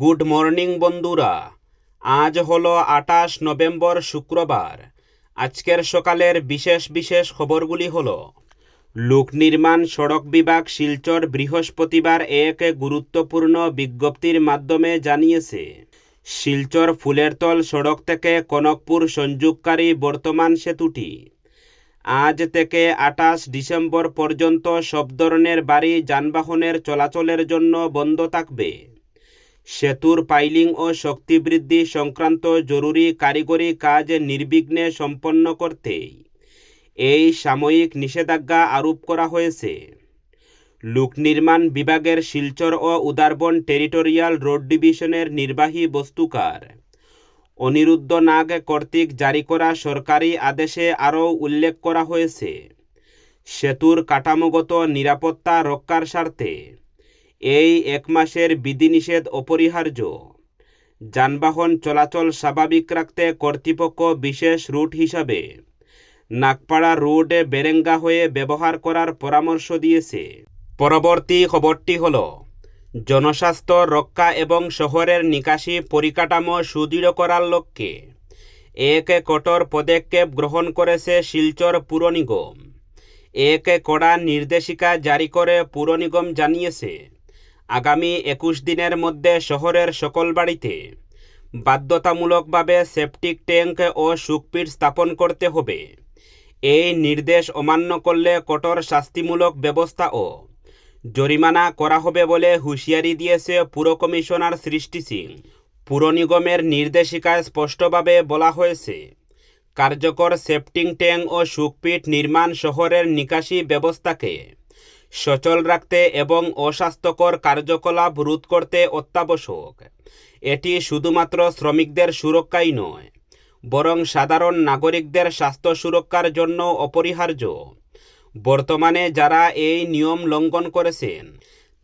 Good morning বন্ধুরা। আজ হলো আটাশ নভেম্বর শুক্রবার। আজকের সকালের বিশেষ বিশেষ খবরগুলি হল, লোক নির্মাণ সড়ক বিভাগ শিলচর বৃহস্পতিবার এক গুরুত্বপূর্ণ বিজ্ঞপ্তির মাধ্যমে জানিয়েছে, শিলচর ফুলেরতল সড়ক থেকে কনকপুর সংযোগকারী বর্তমান সেতুটি। আজ থেকে আটাশ ডিসেম্বর পর্যন্ত সব ধরনের বাড়ি যানবাহনের চলাচলের জন্য বন্ধ থাকবে। সেতুর পাইলিং ও শক্তি বৃদ্ধি সংক্রান্ত জরুরি কারিগরি কাজ নির্বিঘ্নে সম্পন্ন করতে এই সাময়িক নিষেধাজ্ঞা আরোপ করা হয়েছে। লোক নির্মাণ বিভাগের শিলচর ও উদারবন টেরিটোরিয়াল রোড ডিভিশনের নির্বাহী বস্তুকার অনিরুদ্ধ নাগ কর্তৃক জারি করা সরকারি আদেশে আরও উল্লেখ করা হয়েছে। সেতুর কাঠামোগত নিরাপত্তা রক্ষার স্বার্থে এই এক মাসের বিধিনিষেধ অপরিহার্য। যানবাহন চলাচল স্বাভাবিক রাখতে কর্তৃপক্ষ বিশেষ রুট হিসাবে নাগপাড়া রোড বেরেঙ্গা হয়ে ব্যবহার করার পরামর্শ দিয়েছে। পরবর্তী খবরটি হল, জনস্বাস্থ্য, রক্ষা এবং শহরের নিকাশি পরিকাঠামো সুদৃঢ় করার লক্ষ্যে এক কঠোর পদক্ষেপ গ্রহণ করেছে শিলচর পুর নিগম এক কড়া নির্দেশিকা জারি করে পুর নিগম জানিয়েছে আগামী একুশ দিনের মধ্যে শহরের সকল বাড়িতে বাধ্যতামূলকভাবে সেপটিক ট্যাঙ্ক ও সুকপিট স্থাপন করতে হবে। এই নির্দেশ অমান্য করলে কঠোর শাস্তিমূলক ব্যবস্থা ও জরিমানা করা হবে বলে হুঁশিয়ারি দিয়েছে পুর কমিশনার সৃষ্টি সিং। পুর নিগমের নির্দেশিকায় স্পষ্টভাবে বলা হয়েছে, কার্যকর সেপটিং ট্যাঙ্ক ও সুকপিট নির্মাণ শহরের নিকাশি ব্যবস্থাকে সচল রাখতে এবং অস্বাস্থ্যকর কার্যকলাপ রোধ করতে অত্যাবশ্যক। এটি শুধুমাত্র শ্রমিকদের সুরক্ষাই নয়, বরং সাধারণ নাগরিকদের স্বাস্থ্য সুরক্ষার জন্য অপরিহার্য। বর্তমানে যারা এই নিয়ম লঙ্ঘন করেছেন,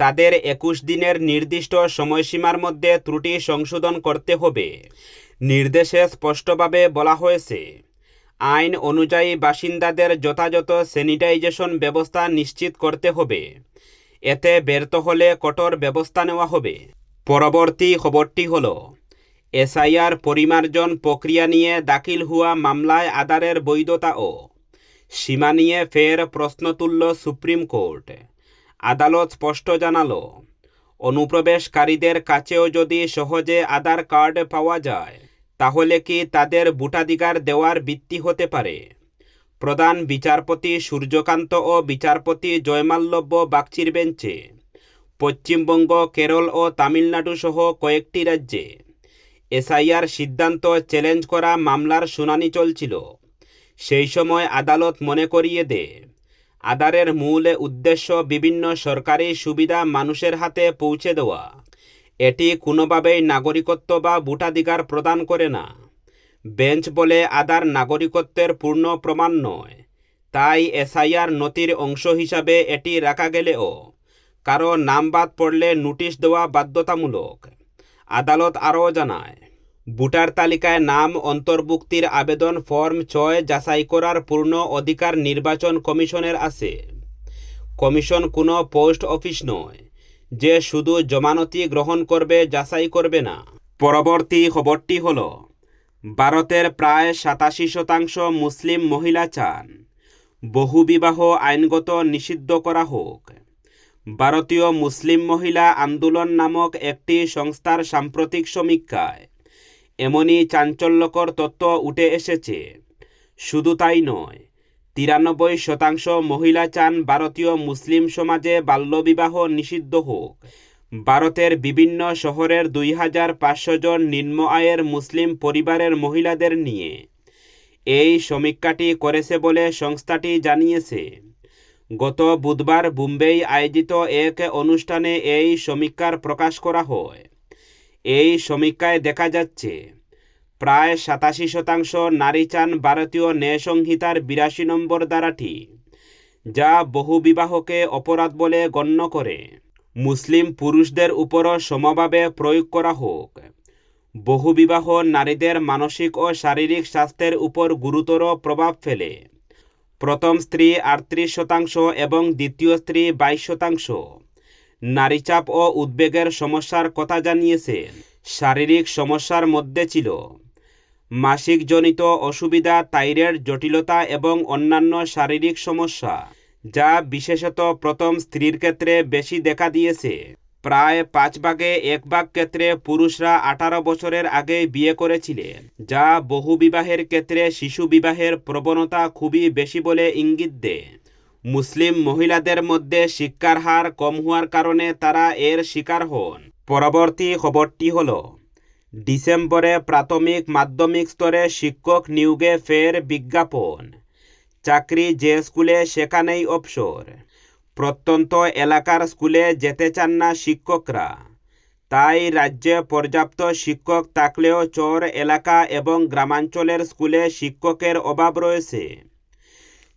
তাদের একুশ দিনের নির্দিষ্ট সময়সীমার মধ্যে ত্রুটি সংশোধন করতে হবে, নির্দেশে স্পষ্টভাবে বলা হয়েছে। আইন অনুযায়ী বাসিন্দাদের যথাযথ স্যানিটাইজেশন ব্যবস্থা নিশ্চিত করতে হবে। এতে ব্যর্থ হলে কঠোর ব্যবস্থা নেওয়া হবে। পরবর্তী খবরটি হল, এসআইআর পরিমার্জন প্রক্রিয়া নিয়ে দাখিল হওয়া মামলায় আধারের বৈধতা ও সীমা নিয়ে ফের প্রশ্ন তুলল সুপ্রিম কোর্ট। আদালত স্পষ্ট জানালো, অনুপ্রবেশকারীদের কাছেও যদি সহজে আধার কার্ড পাওয়া যায়। তাহলে কি তাদের ভোটাধিকার দেওয়ার ভিত্তি হতে পারে? প্রধান বিচারপতি সূর্যকান্ত ও বিচারপতি জয়মাল্যব্য বাগচির বেঞ্চে। পশ্চিমবঙ্গ, কেরল ও তামিলনাড়ু সহ কয়েকটি রাজ্যে। এসআইআর সিদ্ধান্ত চ্যালেঞ্জ করা মামলার শুনানি চলছিল। সেই সময় আদালত মনে করিয়ে দেয় আধারের মূল উদ্দেশ্য বিভিন্ন সরকারি সুবিধা মানুষের হাতে পৌঁছে দেওয়া। এটি কোনোভাবেই নাগরিকত্ব বা ভোটাধিকার প্রদান করে না। বেঞ্চ বলে আধার নাগরিকত্বের পূর্ণ প্রমাণ নয়। তাই এসআইআর নথির অংশ হিসাবে এটি রাখা গেলেও কারও নাম বাদ পড়লে নোটিশ দেওয়া বাধ্যতামূলক, আদালত আরও জানায়। ভোটার তালিকায় নাম, অন্তর্ভুক্তির আবেদন, ফর্ম, ছয় যাচাই করার পূর্ণ অধিকার নির্বাচন কমিশনের আছে। কমিশন কোনো পোস্ট অফিস নয়। যে শুধু জমানতি গ্রহণ করবে, যাচাই করবে না। পরবর্তী খবরটি হল, ভারতের প্রায় সাতাশি শতাংশ মুসলিম মহিলা চান। বহুবিবাহ আইনগত নিষিদ্ধ করা হোক। ভারতীয় মুসলিম মহিলা আন্দোলন নামক একটি সংস্থার সাম্প্রতিক সমীক্ষায় এমনই চাঞ্চল্যকর তথ্য উঠে এসেছে। শুধু তাই নয় তিরানব্বই শতাংশ মহিলা চান ভারতীয় মুসলিম সমাজে বাল্যবিবাহ নিষিদ্ধ হোক। ভারতের বিভিন্ন শহরের দুই হাজার পাঁচশো জন নিম্ন আয়ের মুসলিম পরিবারের মহিলাদের নিয়ে এই সমীক্ষাটি করেছে বলে সংস্থাটি জানিয়েছে। গত বুধবার মুম্বেই আয়োজিত এক অনুষ্ঠানে এই সমীক্ষার প্রকাশ করা হয়। এই সমীক্ষায় দেখা যাচ্ছে প্রায় সাতাশি শতাংশ নারী চান ভারতীয় ন্যায় সংহিতার বিরাশি নম্বর ধারাটি, যা বহুবিবাহকে অপরাধ বলে গণ্য করে। মুসলিম পুরুষদের উপরও সমভাবে প্রয়োগ করা হোক। বহুবিবাহ নারীদের মানসিক ও শারীরিক স্বাস্থ্যের উপর গুরুতর প্রভাব ফেলে। প্রথম স্ত্রী আটত্রিশ শতাংশ এবং দ্বিতীয় স্ত্রী বাইশ শতাংশ। নারীচাপ ও উদ্বেগের সমস্যার কথা জানিয়েছেন শারীরিক সমস্যার মধ্যে ছিল। মাসিকজনিত অসুবিধা, তাইরের জটিলতা এবং অন্যান্য শারীরিক সমস্যা, যা বিশেষত প্রথম স্ত্রীর ক্ষেত্রে বেশি দেখা দিয়েছে। প্রায় পাঁচ ভাগে এক ভাগ ক্ষেত্রে পুরুষরা আঠারো বছরের আগেই বিয়ে করেছিলেন যা বহু বিবাহের ক্ষেত্রে শিশু বিবাহের প্রবণতা খুবই বেশি বলে ইঙ্গিত দেয়। মুসলিম মহিলাদের মধ্যে শিক্ষার হার কম হওয়ার কারণে তারা এর শিকার হন। পরবর্তী খবরটি হলো ডিসেম্বরে প্রাথমিক মাধ্যমিক স্তরে শিক্ষক নিয়োগে ফের বিজ্ঞাপন। চাকরি যে স্কুলে সেখানেই অবসর। প্রত্যন্ত এলাকার স্কুলে যেতে চান না শিক্ষকরা। তাই রাজ্যে পর্যাপ্ত শিক্ষক থাকলেও চর এলাকা এবং গ্রামাঞ্চলের স্কুলে শিক্ষকের অভাব রয়েছে।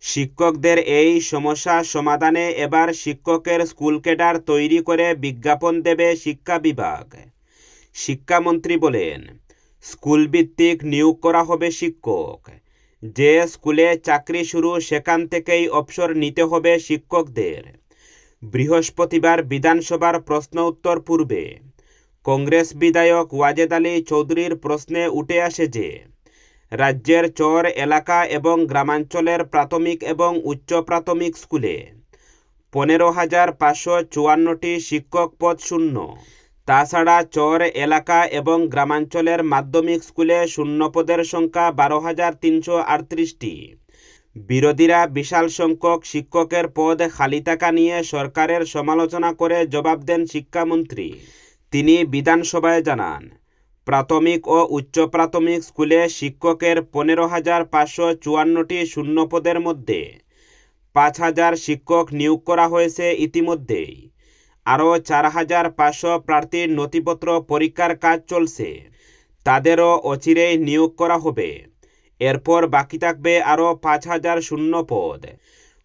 শিক্ষকদের এই সমস্যা সমাধানে এবার শিক্ষকের স্কুল ক্যাডার তৈরি করে বিজ্ঞাপন দেবে শিক্ষা বিভাগ। শিক্ষামন্ত্রী বলেন স্কুল ভিত্তিক নিয়োগ করা হবে শিক্ষক। যে স্কুলে চাকরি শুরু সেখান থেকেই অবসর নিতে হবে শিক্ষকদের। বৃহস্পতিবার বিধানসভার প্রশ্ন উত্তর পূর্বে কংগ্রেস বিধায়ক ওয়াজেদ আলী চৌধুরীর প্রশ্নে উঠে আসে যে, রাজ্যের চর এলাকা এবং গ্রামাঞ্চলের প্রাথমিক এবং উচ্চ প্রাথমিক স্কুলে পনেরো হাজার পাঁচশো চুয়ান্নটি শিক্ষক পদ শূন্য। তাছাড়া চর এলাকা এবং গ্রামাঞ্চলের মাধ্যমিক স্কুলে শূন্যপদের সংখ্যা বারো হাজার তিনশো আটত্রিশটি। বিরোধীরা বিশাল সংখ্যক শিক্ষকের পদ খালি থাকা নিয়ে সরকারের সমালোচনা করে জবাব দেন শিক্ষামন্ত্রী। তিনি বিধানসভায় জানান, প্রাথমিক ও উচ্চ প্রাথমিক স্কুলে শিক্ষকের পনেরো হাজার পাঁচশো চুয়ান্নটি শূন্যপদের মধ্যে পাঁচ হাজার শিক্ষক নিয়োগ করা হয়েছে ইতিমধ্যেই। আরও চার হাজার পাঁচশো প্রার্থীর নথিপত্র পরীক্ষার কাজ চলছে। তাদেরও অচিরেই নিয়োগ করা হবে। এরপর বাকি থাকবে আরও পাঁচ হাজার শূন্য পদ।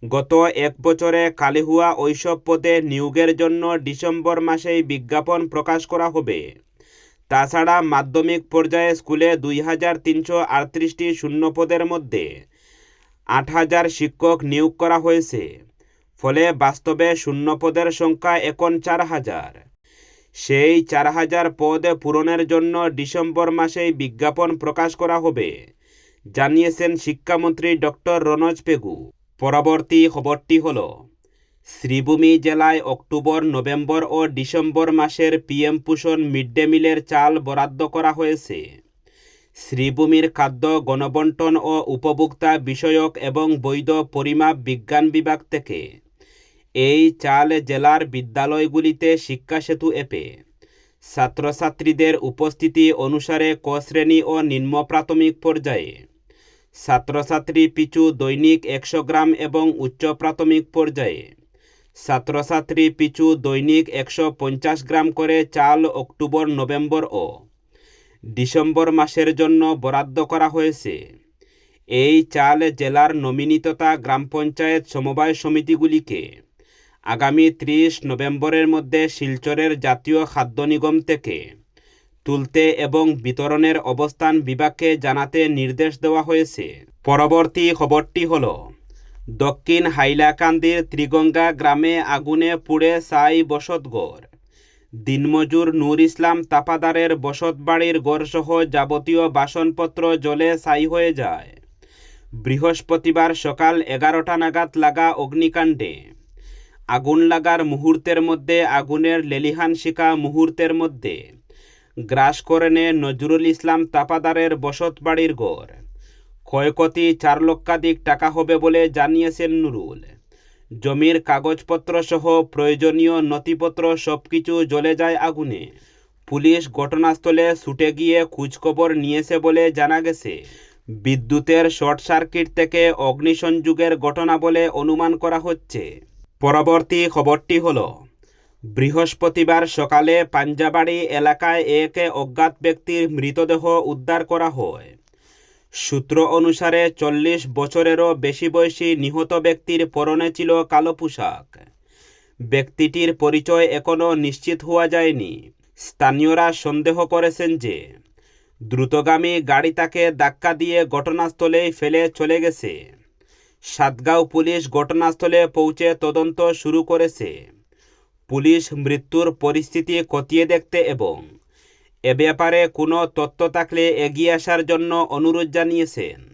গত এক বছরে খালি হওয়া ওইসব পদে নিয়োগের জন্য ডিসেম্বর মাসেই বিজ্ঞাপন প্রকাশ করা হবে। তাছাড়া মাধ্যমিক পর্যায়ে স্কুলে দুই হাজার তিনশো আটত্রিশটি শূন্য পদের মধ্যে আট হাজার শিক্ষক নিয়োগ করা হয়েছে। ফলে বাস্তবে শূন্য পদের সংখ্যা এখন চার হাজার। সেই চার হাজার পদ পূরণের জন্য ডিসেম্বর মাসেই বিজ্ঞাপন প্রকাশ করা হবে, জানিয়েছেন শিক্ষামন্ত্রী ডক্টর রনজ পেগু। পরবর্তী খবরটি হল, শ্রীভূমি জেলায় অক্টোবর, নভেম্বর ও ডিসেম্বর মাসের পিএম পোষণ মিড ডে মিলের চাল বরাদ্দ করা হয়েছে। শ্রীভূমির খাদ্য, গণবন্টন ও উপভোক্তা বিষয়ক এবং বৈধ পরিমাপ বিজ্ঞান বিভাগ থেকে এই চাল জেলার বিদ্যালয়গুলিতে শিক্ষা সেতু অ্যাপে ছাত্রছাত্রীদের উপস্থিতি অনুসারে ক শ্রেণি ও নিম্ন প্রাথমিক পর্যায়ে। ছাত্রছাত্রী পিছু দৈনিক একশো গ্রাম এবং উচ্চ প্রাথমিক পর্যায়ে। ছাত্রছাত্রী পিছু দৈনিক একশো পঞ্চাশ গ্রাম করে চাল অক্টোবর, নভেম্বর ও ডিসেম্বর মাসের জন্য বরাদ্দ করা হয়েছে। এই চাল জেলার নমিনিততা গ্রাম পঞ্চায়েত সমবায় সমিতিগুলিকে আগামী ত্রিশ নভেম্বরের মধ্যে শিলচরের জাতীয় খাদ্য নিগম থেকে তুলতে এবং বিতরণের অবস্থান বিভাগকে জানাতে নির্দেশ দেওয়া হয়েছে। পরবর্তী খবরটি হল, দক্ষিণ হাইলাকান্দির ত্রিগঙ্গা গ্রামে আগুনে পুড়ে সাই বসতঘর দিনমজুর নূর ইসলাম তাপাদারের বসতবাড়ির গড়সহ যাবতীয় বাসনপত্র জলে ছাই হয়ে যায়। বৃহস্পতিবার সকাল এগারোটা নাগাদ লাগা অগ্নিকাণ্ডে আগুন লাগার মুহূর্তের মধ্যে, আগুনের লেলিহান শিকা মুহূর্তের মধ্যে। গ্রাস করে নেয় নজরুল ইসলাম তাপাদারের বসত বাড়ির গড় ক্ষয়ক্ষতি চার লক্ষাধিক টাকা হবে বলে জানিয়েছেন নুরুল। জমির কাগজপত্র সহ প্রয়োজনীয় নথিপত্র সবকিছু জ্বলে যায় আগুনে। পুলিশ ঘটনাস্থলে ছুটে গিয়ে খোঁজখবর নিয়েছে বলে জানা গেছে। বিদ্যুতের শর্ট সার্কিট থেকে অগ্নিসংযোগের ঘটনা বলে অনুমান করা হচ্ছে। পরবর্তী খবরটি হল, বৃহস্পতিবার সকালে পাঞ্জাবাড়ি এলাকায় এক অজ্ঞাত ব্যক্তির মৃতদেহ উদ্ধার করা হয়। সূত্র অনুসারে চল্লিশ বছরেরও বেশি বয়সী নিহত ব্যক্তির পরনে ছিল কালো পোশাক। ব্যক্তিটির পরিচয় এখনও নিশ্চিত হওয়া যায়নি। স্থানীয়রা সন্দেহ করেছেন যে, দ্রুতগামী গাড়ি তাকে ধাক্কা দিয়ে ঘটনাস্থলেই ফেলে চলে গেছে। সাতগাঁও পুলিশ ঘটনাস্থলে পৌঁছে তদন্ত শুরু করেছে। পুলিশ মৃত্যুর পরিস্থিতি খতিয়ে দেখতে এবং এ ব্যাপারে কোনো তথ্য থাকলে এগিয়ে আসার জন্য অনুরোধ জানিয়েছেন।